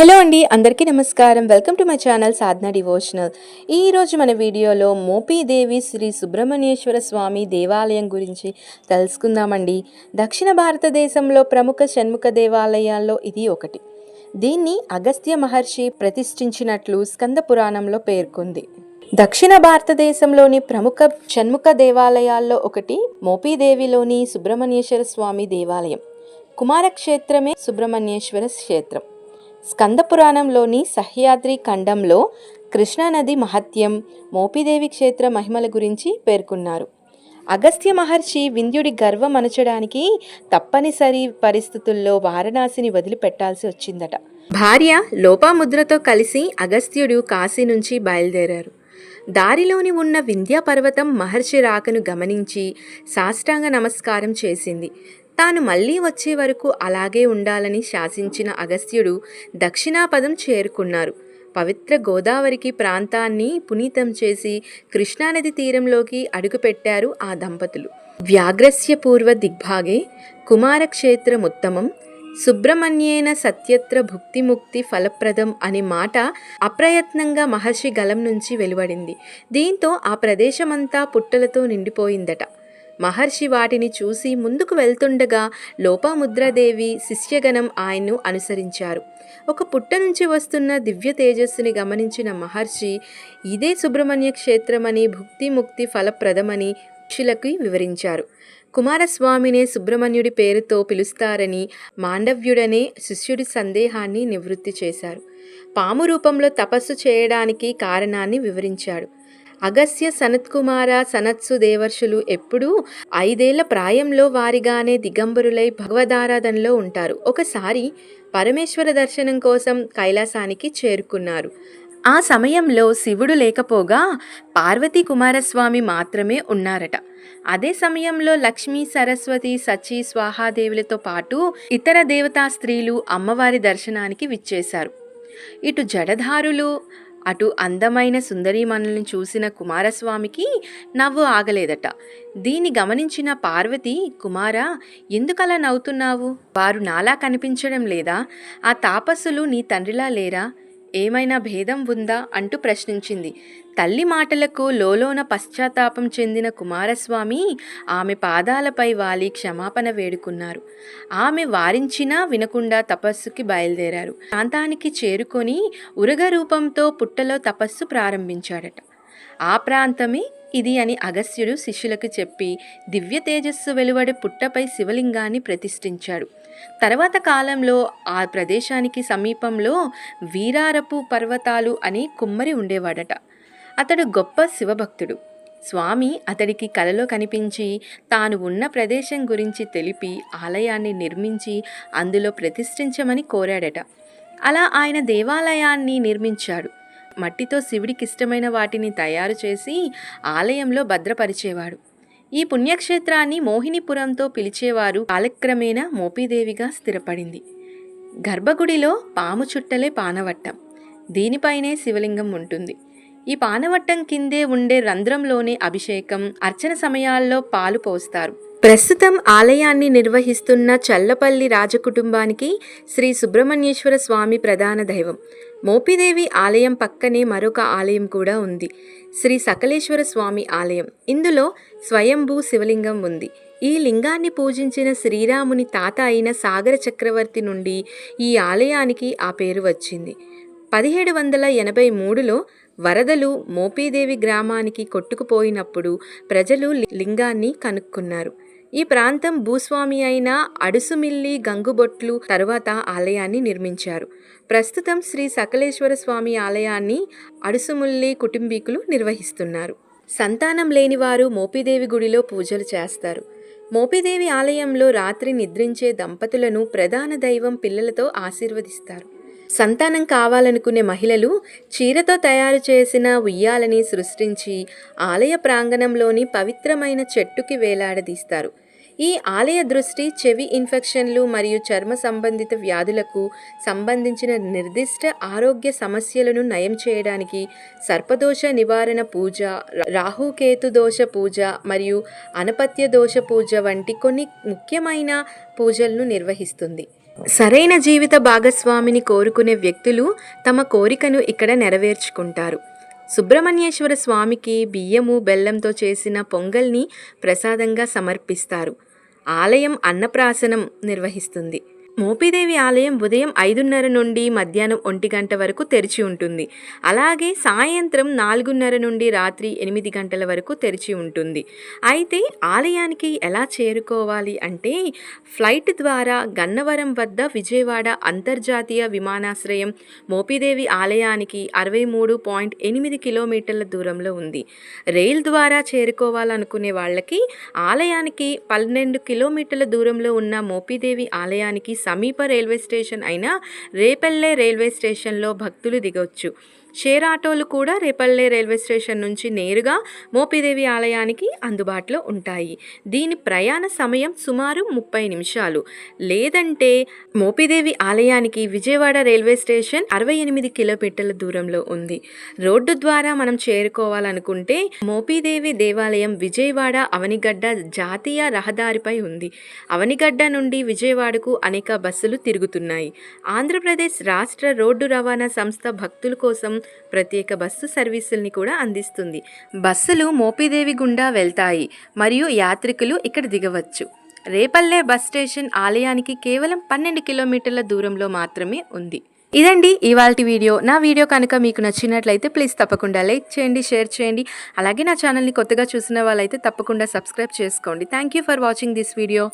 Hello అండి అందరికీ నమస్కారం. Welcome to my channel Sadhana devotional. ఈరోజు మన వీడియోలో మోపీదేవి శ్రీ సుబ్రహ్మణ్యేశ్వర స్వామి దేవాలయం గురించి తెలుసుకుందామండి. దక్షిణ భారతదేశంలో ప్రముఖ షణ్ముఖ దేవాలయాల్లో ఇది ఒకటి. దీన్ని అగస్త్య మహర్షి ప్రతిష్ఠించినట్లు స్కంద పురాణంలో పేర్కొంది. దక్షిణ భారతదేశంలోని ప్రముఖ షణ్ముఖ దేవాలయాల్లో ఒకటి మోపీదేవిలోని సుబ్రహ్మణ్యేశ్వర స్వామి దేవాలయం. కుమారక్షేత్రమే సుబ్రహ్మణ్యేశ్వర క్షేత్రం. స్కందపురాణంలోని సహ్యాద్రి ఖండంలో కృష్ణానది మహత్యం మోపిదేవి క్షేత్ర మహిమల గురించి పేర్కొన్నారు. అగస్త్య మహర్షి వింధ్యుడి గర్వం అనచడానికి తప్పనిసరి పరిస్థితుల్లో వారణాసిని వదిలిపెట్టాల్సి వచ్చిందట. భార్య లోపాముద్రతో కలిసి అగస్త్యుడు కాశీ నుంచి బయలుదేరారు. దారిలోని ఉన్న వింధ్యా పర్వతం మహర్షి రాకను గమనించి సాష్టాంగ నమస్కారం చేసింది. తాను మళ్ళీ వచ్చే వరకు అలాగే ఉండాలని శాసించిన అగస్త్యుడు దక్షిణాపదం చేరుకున్నారు. పవిత్ర గోదావరికి ప్రాంతాన్ని పునీతం చేసి కృష్ణానది తీరంలోకి అడుగుపెట్టారు ఆ దంపతులు. వ్యాఘ్రస్య పూర్వ దిగ్భాగే కుమారక్షేత్రముత్తమం సుబ్రహ్మణ్యేన సత్యత్ర భుక్తిముక్తి ఫలప్రదం అనే మాట అప్రయత్నంగా మహర్షి గలం నుంచి వెలువడింది. దీంతో ఆ ప్రదేశమంతా పుట్టలతో నిండిపోయిందట. మహర్షి వాటిని చూసి ముందుకు వెళ్తుండగా లోపాముద్రాదేవి శిష్యగణం ఆయన్ను అనుసరించారు. ఒక పుట్ట నుంచి వస్తున్న దివ్య తేజస్సుని గమనించిన మహర్షి ఇదే సుబ్రహ్మణ్య క్షేత్రమని భుక్తి ముక్తి ఫలప్రదమని శిష్యులకు వివరించారు. కుమారస్వామినే సుబ్రహ్మణ్యుడి పేరుతో పిలుస్తారని మాండవ్యుడనే శిష్యుడి సందేహాన్ని నివృత్తి చేశారు. పాము రూపంలో తపస్సు చేయడానికి కారణాన్ని వివరించాడు. అగస్య సనత్కుమార సనత్సు దేవర్షులు ఎప్పుడూ ఐదేళ్ళ ప్రాయంలో వారిగానే దిగంబరులై భగవదారాధనలో ఉంటారు. ఒకసారి పరమేశ్వర దర్శనం కోసం కైలాసానికి చేరుకున్నారు. ఆ సమయంలో శివుడు లేకపోగా పార్వతీ కుమారస్వామి మాత్రమే ఉన్నారట. అదే సమయంలో లక్ష్మీ సరస్వతి సచి స్వాహాదేవులతో పాటు ఇతర దేవతా స్త్రీలు అమ్మవారి దర్శనానికి విచ్చేశారు. ఇటు జడధారులు అటు అందమైన సుందరీమణులను చూసిన కుమారస్వామికి నవ్వు ఆగలేదట. దీన్ని గమనించిన పార్వతి కుమార ఎందుకలా నవ్వుతున్నావు? వారు నాలా కనిపించడం లేదా? ఆ తాపస్సులు నీ తండ్రిలా లేరా? ఏమైనా భేదం ఉందా అంటూ ప్రశ్నించింది. తల్లి మాటలకు లోలోన పశ్చాత్తాపం చెందిన కుమారస్వామి ఆమె పాదాలపై వాలి క్షమాపణ వేడుకున్నారు. ఆమె వారించినా వినకుండా తపస్సుకి బయలుదేరారు. ప్రాంతానికి చేరుకొని ఉరగ రూపంతో పుట్టలో తపస్సు ప్రారంభించాడట. ఆ ప్రాంతమే ఇది అని అగస్త్యుడు శిష్యులకు చెప్పి దివ్య తేజస్సు వెలువడే పుట్టపై శివలింగాన్ని ప్రతిష్ఠించాడు. తర్వాత కాలంలో ఆ ప్రదేశానికి సమీపంలో వీరారపు పర్వతాలు అని కుమ్మరి ఉండేవాడట. అతడు గొప్ప శివభక్తుడు. స్వామి అతడికి కలలో కనిపించి తాను ఉన్న ప్రదేశం గురించి తెలిపి ఆలయాన్ని నిర్మించి అందులో ప్రతిష్ఠించమని కోరాడట. అలా ఆయన దేవాలయాన్ని నిర్మించాడు. మట్టితో శివుడికిష్టమైన వాటిని తయారు చేసి ఆలయంలో భద్రపరిచేవాడు. ఈ పుణ్యక్షేత్రాన్ని మోహినిపురంతో పిలిచేవారు కాలక్రమేణా మోపిదేవిగా స్థిరపడింది. గర్భగుడిలో పాము చుట్టలే పానవట్టం. దీనిపైనే శివలింగం ఉంటుంది. ఈ పానవట్టం కిందే ఉండే రంధ్రంలోనే అభిషేకం అర్చన సమయాల్లో పాలు పోస్తారు. ప్రస్తుతం ఆలయాన్ని నిర్వహిస్తున్న చల్లపల్లి రాజకుటుంబానికి శ్రీ సుబ్రహ్మణ్యేశ్వర స్వామి ప్రధాన దైవం. మోపిదేవి ఆలయం పక్కనే మరొక ఆలయం కూడా ఉంది. శ్రీ సకలేశ్వర స్వామి ఆలయం. ఇందులో స్వయంభూ శివలింగం ఉంది. ఈ లింగాన్ని పూజించిన శ్రీరాముని తాత అయిన సాగర చక్రవర్తి నుండి ఈ ఆలయానికి ఆ పేరు వచ్చింది. పదిహేడు వందల ఎనభై మూడులో వరదలు మోపీదేవి గ్రామానికి కొట్టుకుపోయినప్పుడు ప్రజలు లింగాన్ని కనుక్కున్నారు. ఈ ప్రాంతం భూస్వామి అయిన అడుసుమిల్లి గంగుబొట్లు తరువాత ఆలయాన్ని నిర్మించారు. ప్రస్తుతం శ్రీ సకలేశ్వర స్వామి ఆలయాన్ని అడుసుముల్లి కుటుంబీకులు నిర్వహిస్తున్నారు. సంతానం లేనివారు మోపిదేవి గుడిలో పూజలు చేస్తారు. మోపిదేవి ఆలయంలో రాత్రి నిద్రించే దంపతులను ప్రధాన దైవం పిల్లలతో ఆశీర్వదిస్తారు. సంతానం కావాలనుకునే మహిళలు చీరతో తయారు చేసిన ఉయ్యాలని సృష్టించి ఆలయ ప్రాంగణంలోని పవిత్రమైన చెట్టుకి వేలాడదీస్తారు. ఈ ఆలయ దృష్టి చెవి ఇన్ఫెక్షన్లు మరియు చర్మ సంబంధిత వ్యాధులకు సంబంధించిన నిర్దిష్ట ఆరోగ్య సమస్యలను నయం చేయడానికి సర్పదోష నివారణ పూజ రాహుకేతు దోష పూజ మరియు అనపత్య దోష పూజ వంటి కొన్ని ముఖ్యమైన పూజలను నిర్వహిస్తుంది. సరైన జీవిత భాగస్వామిని కోరుకునే వ్యక్తులు తమ కోరికను ఇక్కడ నెరవేర్చుకుంటారు. సుబ్రహ్మణ్యేశ్వర స్వామికి బియ్యము బెల్లంతో చేసిన పొంగల్ని ప్రసాదంగా సమర్పిస్తారు. ఆలయం అన్నప్రాసనం నిర్వహిస్తుంది. మోపిదేవి ఆలయం ఉదయం ఐదున్నర నుండి మధ్యాహ్నం ఒంటి గంట వరకు తెరిచి ఉంటుంది. అలాగే సాయంత్రం నాలుగున్నర నుండి రాత్రి ఎనిమిది గంటల వరకు తెరిచి ఉంటుంది. అయితే ఆలయానికి ఎలా చేరుకోవాలి అంటే ఫ్లైట్ ద్వారా గన్నవరం వద్ద విజయవాడ అంతర్జాతీయ విమానాశ్రయం మోపిదేవి ఆలయానికి అరవై మూడు పాయింట్ ఎనిమిది కిలోమీటర్ల దూరంలో ఉంది. రైల్ ద్వారా చేరుకోవాలనుకునే వాళ్ళకి ఆలయానికి పన్నెండు కిలోమీటర్ల దూరంలో ఉన్న మోపిదేవి ఆలయానికి సమీప రైల్వే స్టేషన్ అయిన రేపల్లె రైల్వే స్టేషన్లో భక్తులు దిగొచ్చు. షేర్ ఆటోలు కూడా రేపల్లె రైల్వే స్టేషన్ నుంచి నేరుగా మోపిదేవి ఆలయానికి అందుబాటులో ఉంటాయి. దీని ప్రయాణ సమయం సుమారు ముప్పై నిమిషాలు. లేదంటే మోపిదేవి ఆలయానికి విజయవాడ రైల్వే స్టేషన్ అరవై ఎనిమిది కిలోమీటర్ల దూరంలో ఉంది. రోడ్డు ద్వారా మనం చేరుకోవాలనుకుంటే మోపిదేవి దేవాలయం విజయవాడ అవనిగడ్డ జాతీయ రహదారిపై ఉంది. అవనిగడ్డ నుండి విజయవాడకు అనేక బస్సులు తిరుగుతున్నాయి. ఆంధ్రప్రదేశ్ రాష్ట్ర రోడ్డు రవాణా సంస్థ భక్తుల కోసం ప్రత్యేక బస్సు సర్వీసుల్ని కూడా అందిస్తుంది. బస్సులు మోపిదేవి గుండా వెళ్తాయి మరియు యాత్రికులు ఇక్కడ దిగవచ్చు. రేపల్లె బస్ స్టేషన్ ఆలయానికి కేవలం పన్నెండు కిలోమీటర్ల దూరంలో మాత్రమే ఉంది. ఇదండి ఇవాళ వీడియో. నా వీడియో కనుక మీకు నచ్చినట్లయితే ప్లీజ్ తప్పకుండా లైక్ చేయండి షేర్ చేయండి. అలాగే నా ఛానల్ని కొత్తగా చూసిన వాళ్ళైతే తప్పకుండా సబ్స్క్రైబ్ చేసుకోండి. Thank you for watching this video.